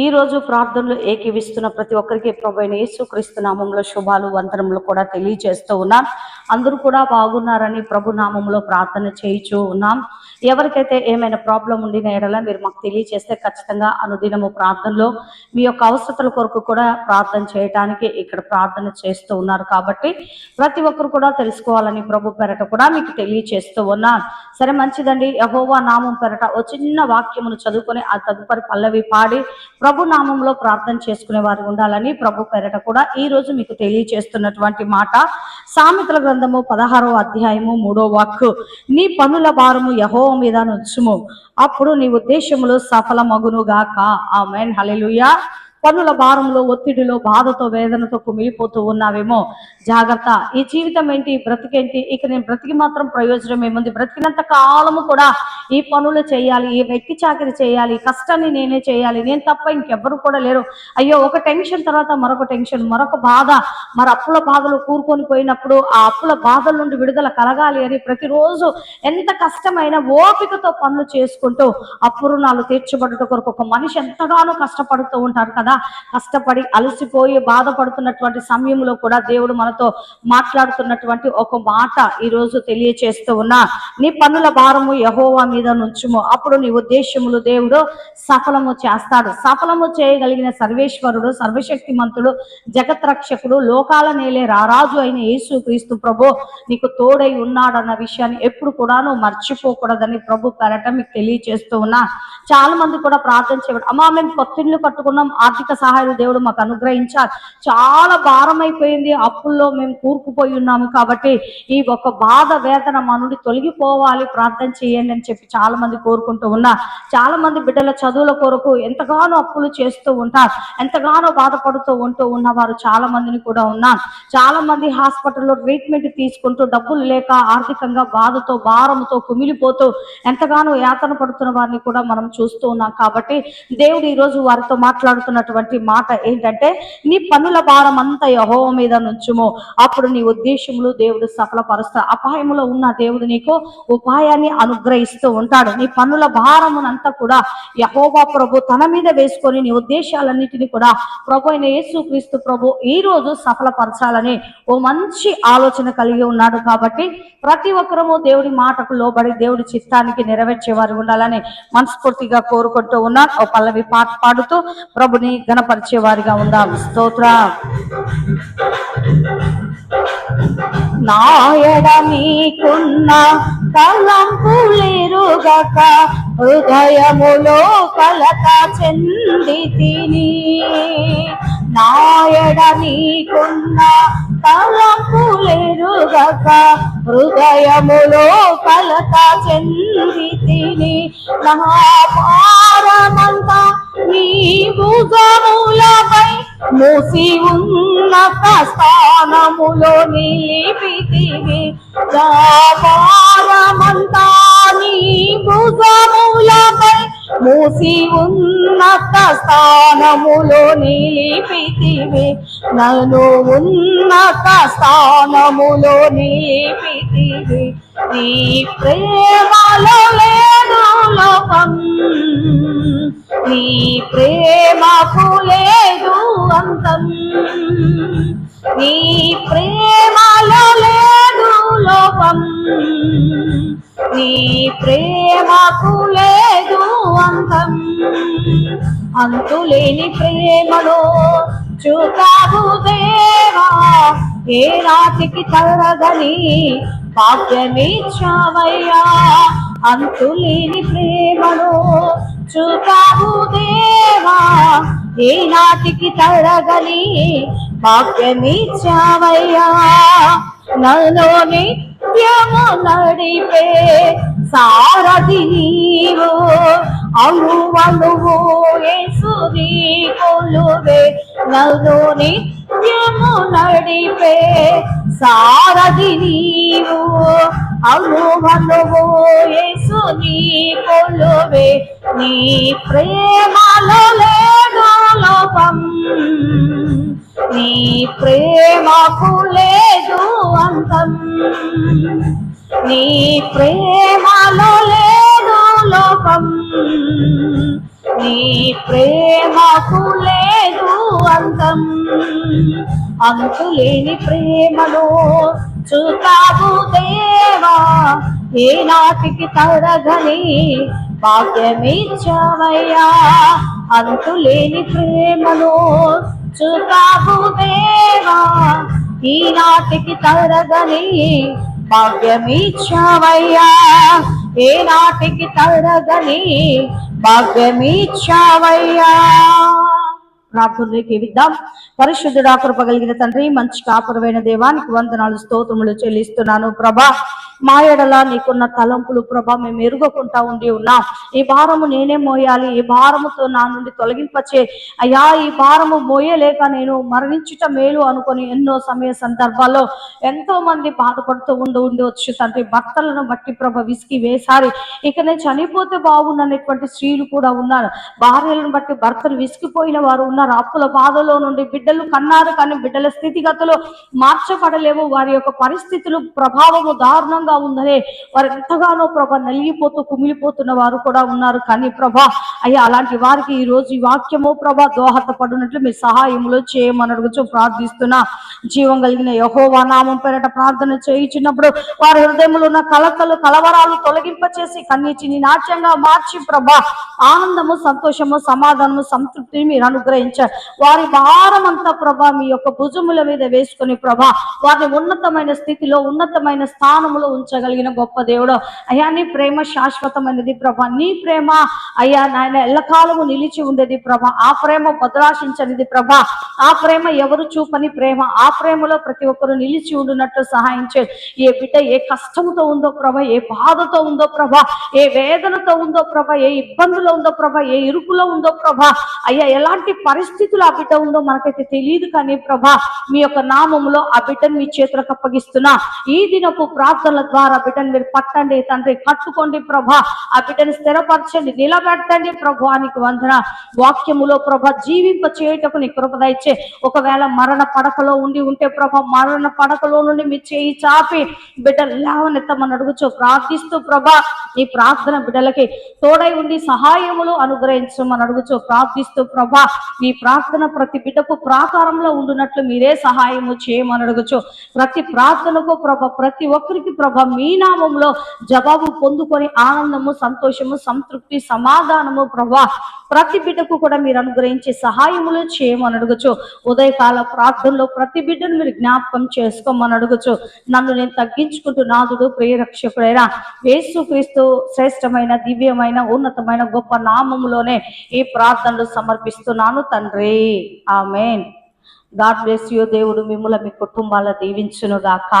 ఈ రోజు ప్రార్థనలు ఏకీవిస్తున్న ప్రతి ఒక్కరికి ప్రభు అయిన యేసుక్రీస్తు నామంలో శుభాలు వందనములు కూడా తెలియజేస్తూ ఉన్నాం. అందరూ కూడా బాగున్నారని ప్రభు నామంలో ప్రార్థన చేయించు ఉన్నాం. ఎవరికైతే ఏమైనా ప్రాబ్లం ఉండిన ఎడల మీరు మాకు తెలియజేస్తే ఖచ్చితంగా అనుదినము ప్రార్థనలో మీ యొక్క అవసరతల కొరకు కూడా ప్రార్థన చేయటానికి ఇక్కడ ప్రార్థన చేస్తూ ఉన్నారు కాబట్టి ప్రతి ఒక్కరు కూడా తెలుసుకోవాలని ప్రభు పెరట కూడా మీకు తెలియజేస్తూ ఉన్నాను సరే మంచిదండి. యహోవా నామం పెరట ఒక చిన్న వాక్యమును చదువుకొని ఆ తదుపరి పల్లవి పాడి ప్రభు నామంలో ప్రార్థన చేసుకునే వారు ఉండాలని ప్రభు పేరట కూడా ఈ రోజు మీకు తెలియజేస్తున్నటువంటి మాట. సామెతల గ్రంథము పదహారో అధ్యాయము మూడో వాక్కు. నీ పనుల భారము యహో మీద నుంచుము. అప్పుడు నీ ఉద్దేశములు సఫలమగునుగాక. ఆమెన్. హలెలుయా పనుల భారంలో ఒత్తిడిలో బాధతో వేదనతో కుమిలిపోతూ ఉన్నావేమో. జాగ్రత్త. ఈ జీవితం ఏంటి? బ్రతికేంటి? ఇక నేను బ్రతికి మాత్రం ప్రయోజనం ఏముంది బ్రతికినంత కాలము కూడా ఈ పనులు చేయాలి ఈ వ్యక్తి చాకరి చేయాలి కష్టాన్ని నేనే చేయాలి. నేను తప్ప ఇంకెవ్వరు కూడా లేరు. అయ్యో ఒక టెన్షన్ తర్వాత మరొక టెన్షన్ మరొక బాధ. మరి అప్పుల బాధలు కూరుకొని పోయినప్పుడు ఆ అప్పుల బాధల నుండి విడుదల కలగాలి అని ప్రతిరోజు ఎంత కష్టమైన ఓపికతో పనులు చేసుకుంటూ అప్పు రుణాలు తీర్చబడట కొరకు ఒక మనిషి ఎంతగానో కష్టపడుతూ ఉంటారు కదా. కష్టపడి అలసిపోయి బాధపడుతున్నటువంటి సమయంలో కూడా దేవుడు మనతో మాట్లాడుతున్నటువంటి ఒక మాట ఈ రోజు తెలియచేస్తూ ఉన్నా నీ పనుల భారము యహోవా మీద నుంచుము. అప్పుడు నీ ఉద్దేశములు దేవుడు సఫలము చేస్తాడు. సఫలము చేయగలిగిన సర్వేశ్వరుడు సర్వశక్తిమంతుడు జగత్ రక్షకుడు లోకాల నేలే రారాజు అయిన యేసు క్రీస్తు ప్రభు నీకు తోడై ఉన్నాడన్న విషయాన్ని ఎప్పుడు కూడాను మర్చిపోకూడదని ప్రభు పెరట మీకు తెలియచేస్తూ ఉన్నా. చాలా మంది కూడా ప్రార్థన చేయడం అమ్మా మేము కొత్త ఇల్లు కట్టుకున్నాం ఆర్థిక సహాయం దేవుడు మాకు అనుగ్రహించాలి చాలా భారం అయిపోయింది అప్పుల్లో మేము కూరుకుపోయి ఉన్నాము కాబట్టి ఈ ఒక బాధ వేదన మా నుండి తొలగిపోవాలి. ప్రార్థన చేయండి అని చెప్పి చాలా మంది కోరుకుంటూ ఉన్నా. చాలా మంది బిడ్డల చదువుల కొరకు ఎంతగానో అప్పులు చేస్తూ ఉంటారు. ఎంతగానో బాధపడుతూ ఉంటూ ఉన్నవారు చాలా మందిని కూడా ఉన్నా. చాలా మంది హాస్పిటల్లో ట్రీట్మెంట్ తీసుకుంటూ డబ్బులు లేక ఆర్థికంగా బాధతో భారంతో కుమిలిపోతూ ఎంతగానో యాతన పడుతున్న వారిని కూడా మనం చూస్తూ ఉన్నాం కాబట్టి దేవుడు ఈ రోజు వారితో మాట్లాడుతున్నటువంటి మాట ఏంటంటే నీ పనుల భారం అంతా యహోవ మీద నుంచుము. అప్పుడు నీ ఉద్దేశములు దేవుడు సఫలపరుస్తా అపాయములో ఉన్న దేవుడు నీకు ఉపాయాన్ని అనుగ్రహిస్తూ ఉంటాడు. నీ పనుల భారమునంతా కూడా యహోవా ప్రభు తన మీద వేసుకొని నీ ఉద్దేశాలన్నిటిని కూడా ప్రభు అయిన యేసుక్రీస్తు ప్రభు ఈ రోజు సఫలపరచాలని ఓ మంచి ఆలోచన కలిగి ఉన్నాడు కాబట్టి ప్రతి ఒక్కరము దేవుడి మాటకు లోబడి దేవుడి చిత్తానికి నెరవేర్చేవారు ఉండాలని మనస్ఫూర్తిగా కోరుకుంటూ ఉన్నాను. ఓ పల్లవి పాట పాడుతూ ప్రభుని గణపరిచే వారిగా ఉందాం. స్తోత్ర. నాయడ మీకున్న తలంపులేరుగక హృదయములో కలత చెంది తిని నాయడ మీకున్న తలంపులేరుగక హృదయములో కలత చెంది తిని నా నీ భుజములపై మూసి ఉన్నత స్థానములో నిలిపితివి నా నీ భుజములపై మూసి ఉన్నత స్థానములో నిలిపితివి. నన్ను ఉన్నత స్థానములో నిలిపితివి. నీ ప్రేమలో లేదు లోకం. నీ ప్రేమకు లేదు అంతం. నీ ప్రేమలో లేదు లోపం నీ ప్రేమకు లేదు అంతం. అంతులేని ప్రేమలో చూతావు దేవా. ఏ నాటికి తరగని భాగ్యమిచ్చావయ్యా. అంతులేని ప్రేమలో చూతావు దేవా. ఏ నాటికి తరగని భాగ్యమిచ్చావయ్యా. నలోని సత్యము నడిపే సారథి నీవు. అణువణువు యేసు కొలువే నన్ను నిత్యము నడిపే సారథి నీవు. అణువణువు యేసు కొలువే నీ ప్రేమలో లేదు లోపం నీ ప్రేమకు లేదు అంతం. నీ ప్రేమలో లేదు లోపం. నీ ప్రేమకు లేదు అంతం. అంతులేని ప్రేమలో చూతావు దేవా ఏ నాటికి తరగని భాగ్యమిచ్చవయ్యా. అంతులేని ప్రేమలో చూతావు దేవా. ఈ నాటికి తరగని భాగ్యమిచ్చవయ్యా. ఏ నాటికి తరగని భాగ్యమిచ్చవయ్యా. ప్రార్థనలోకి విద్దాం. పరిశుద్ధుడా కృప కలిగిన తండ్రి మంచి కాపురమైన దేవానికి వందనాలు స్తోత్రములు చెల్లిస్తున్నాను ప్రభా. మా ఎడల నీకున్న తలంపులు ప్రభా మేము ఎరుగకుండా ఉండి ఉన్నాం. ఈ భారము నేనే మోయాలి. ఈ భారముతో నా నుండి తొలగింపచే. అయ్యా ఈ భారము మోయలేక నేను మరణించుట మేలు అనుకొని ఎన్నో సమయ సందర్భాల్లో ఎంతో మంది బాధపడుతూ ఉండి ఉండవచ్చు తండ్రి. భర్తలను బట్టి ప్రభ విసికి వేసారి ఇక నేను చనిపోతే బాగుండనేటువంటి స్త్రీలు కూడా ఉన్నారు. భార్యలను బట్టి భర్తలు విసిగిపోయిన వారు ఉన్నారు. అప్పుల బాధలో నుండి బిడ్డలు కన్నారు కానీ బిడ్డల స్థితిగతులు మార్చబడలేవు. వారి యొక్క పరిస్థితులు ప్రభావము దారుణంగా ఉందనే వారు ఎంతగానో ప్రభా నలిగిపోతూ కుమిలిపోతున్న వారు కూడా ఉన్నారు. కానీ ప్రభా అయ్యా అలాంటి వారికి ఈ రోజు ఈ వాక్యము ప్రభా దోహదపడినట్లు మీ సహాయములు చేయమని అడుగుచు ప్రార్థిస్తున్నా. జీవం కలిగిన యహోవా నామం పేరట ప్రార్థన చేయించినప్పుడు వారి హృదయంలో ఉన్న కలకలు కలవరాలు తొలగింపచేసి కన్నీటిని నాట్యంగా మార్చి ప్రభా ఆనందము సంతోషము సమాధానము సంతృప్తిని మీరు అనుగ్రహించారు వారి భారం అంతా ప్రభా మీ యొక్క భుజముల మీద వేసుకుని ప్రభా వారిని ఉన్నతమైన స్థితిలో ఉన్నతమైన స్థానములో ఉంచగలిగిన గొప్ప దేవుడు. అయ్యా నీ ప్రేమ శాశ్వతమైనది ప్రభా. నీ ప్రేమ అయ్యా నాయన ఎల్లకాలము నిలిచి ఉండేది ప్రభా. ఆ ప్రేమ బదలాశించనిది ప్రభా. ఆ ప్రేమ ఎవరు చూపని ప్రేమ? ఆ ప్రేమలో ప్రతి ఒక్కరు నిలిచి ఉండునట్లు సహాయం చేయి. ఏ బిడ్డ ఏ కష్టముతో ఉందో ప్రభా ఏ బాధతో ఉందో ప్రభా ఏ వేదనతో ఉందో ప్రభా ఏ ఇబ్బందులో ఉందో ప్రభా ఏ ఇరుకులో ఉందో ప్రభా. అయ్యా ఎలాంటి పరిస్థితులు ఆ బిడ్డ ఉందో మనకైతే తెలియదు కానీ ప్రభా మీ యొక్క నామములో ఆ బిడ్డను మీ చేతులకు అప్పగిస్తున్నా. ఈ దినపు ప్రార్థనల ద్వారా బిడ్డను మీరు పట్టండి తండ్రి కట్టుకోండి ప్రభా. ఆ బిడ్డను స్థిరపరచండి నిలబెట్టండి ప్రభానికి వందన. వాక్యములో ప్రభ జీవింప చేయుటకు నీ కృప దయచే ఒకవేళ మరణ పడకలో ఉండి ఉంటే ప్రభ మరణ పడకలో నుండి మీ చేయి చాపి బిడ్డ లేవనెత్తమని అడుగుచు ప్రార్థిస్తూ ప్రభా ఈ ప్రార్థన బిడ్డలకి తోడై ఉండి సహాయములు అనుగ్రహించమని అడుగుచు ప్రార్థిస్తూ ప్రభా నీ ప్రార్థన ప్రతి బిడ్డకు ప్రాకారంలో ఉండునట్లు మీరే సహాయము చేయమని అడుగుచు ప్రతి ప్రార్థనకు ప్రభ ప్రతి ఒక్కరికి ప్రభ మీ నామంలో జవాబు పొందుకొని ఆనందము సంతోషము సంతృప్తి సమాధానము ప్రభా ప్రతి బిడ్డకు కూడా మీరు అనుగ్రహించి సహాయములు చేయమని అడుగుచు ఉదయకాల ప్రార్థనలో ప్రతి బిడ్డను మీరు జ్ఞాపకం చేసుకోమని అడుగుచు నన్ను నేను తగ్గించుకుంటూ నాదుడు ప్రియరక్షకుడైన క్రీస్తు శ్రేష్టమైన దివ్యమైన ఉన్నతమైన గొప్ప నామములోనే ఈ ప్రార్థనలు సమర్పిస్తున్నాను తండ్రి. ఆమెన్. గాడ్ బ్లెస్ యూ దేవుడు మిమ్మల్ని మీ కుటుంబాల దీవించును గాక